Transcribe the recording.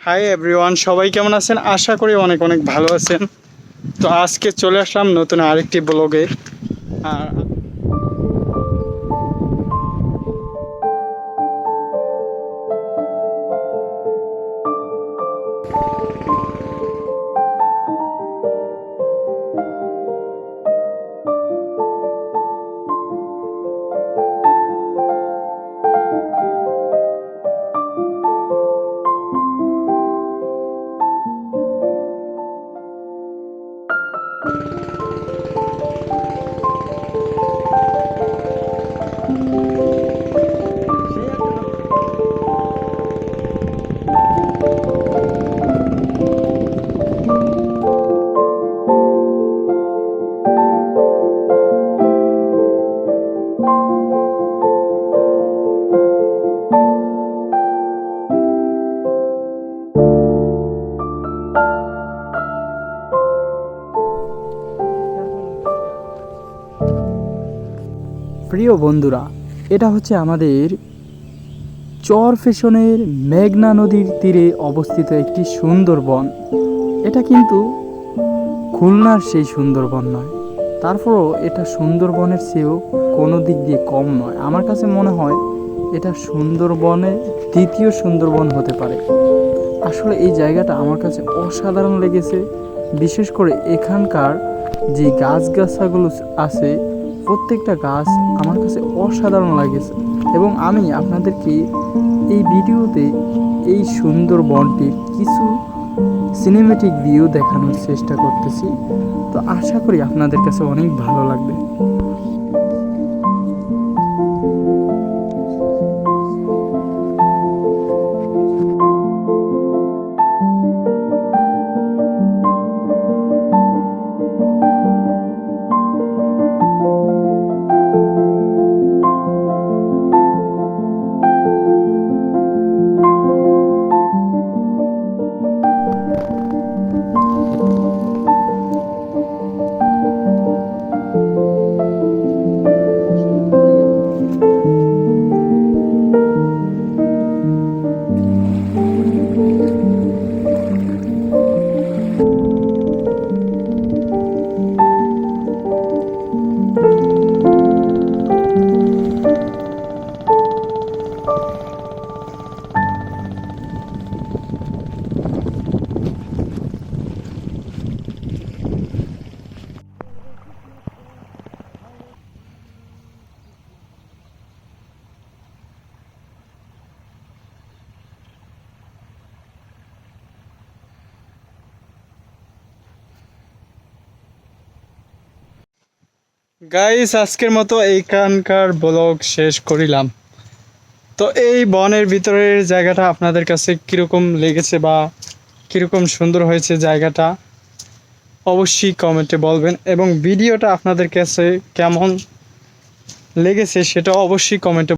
Hi everyone সবাই কেমন আছেন? আশা করি অনেক অনেক ভালো আছেন। তো আজকে চলে আসলাম নতুন আরেকটি ব্লগে। আর প্রিয় বন্ধুরা, এটা হচ্ছে আমাদের চর ফেশনের মেঘনা নদীর তীরে অবস্থিত একটি সুন্দরবন। এটা কিন্তু খুলনার সেই সুন্দরবন নয়। তারপরও এটা সুন্দরবনের চেয়েও কোনো দিক দিয়ে কম নয়। আমার কাছে মনে হয় এটা সুন্দরবনে দ্বিতীয় সুন্দরবন হতে পারে। আসলে এই জায়গাটা আমার কাছে অসাধারণ লেগেছে। বিশেষ করে এখানকার যে গাছগাছাগুলো আছে প্রত্যেকটা গাছ আমার কাছে অসাধারণ লাগেছে। এবং আমি আপনাদেরকে এই ভিডিওতে এই সুন্দর বনটির কিছু সিনেমেটিক ভিউ দেখানোর চেষ্টা করতেছি। তো আশা করি আপনাদের কাছে অনেক ভালো লাগবে। গাইস আজকের মতো এইখানকার ব্লগ শেষ করিলাম। তো এই বনের ভিতরের জায়গাটা আপনাদের কাছে কীরকম লেগেছে বা কীরকম সুন্দর হয়েছে জায়গাটা অবশ্যই কমেন্টে বলবেন এবং ভিডিওটা আপনাদের কাছে কেমন লেগেছে সেটা অবশ্যই কমেন্টে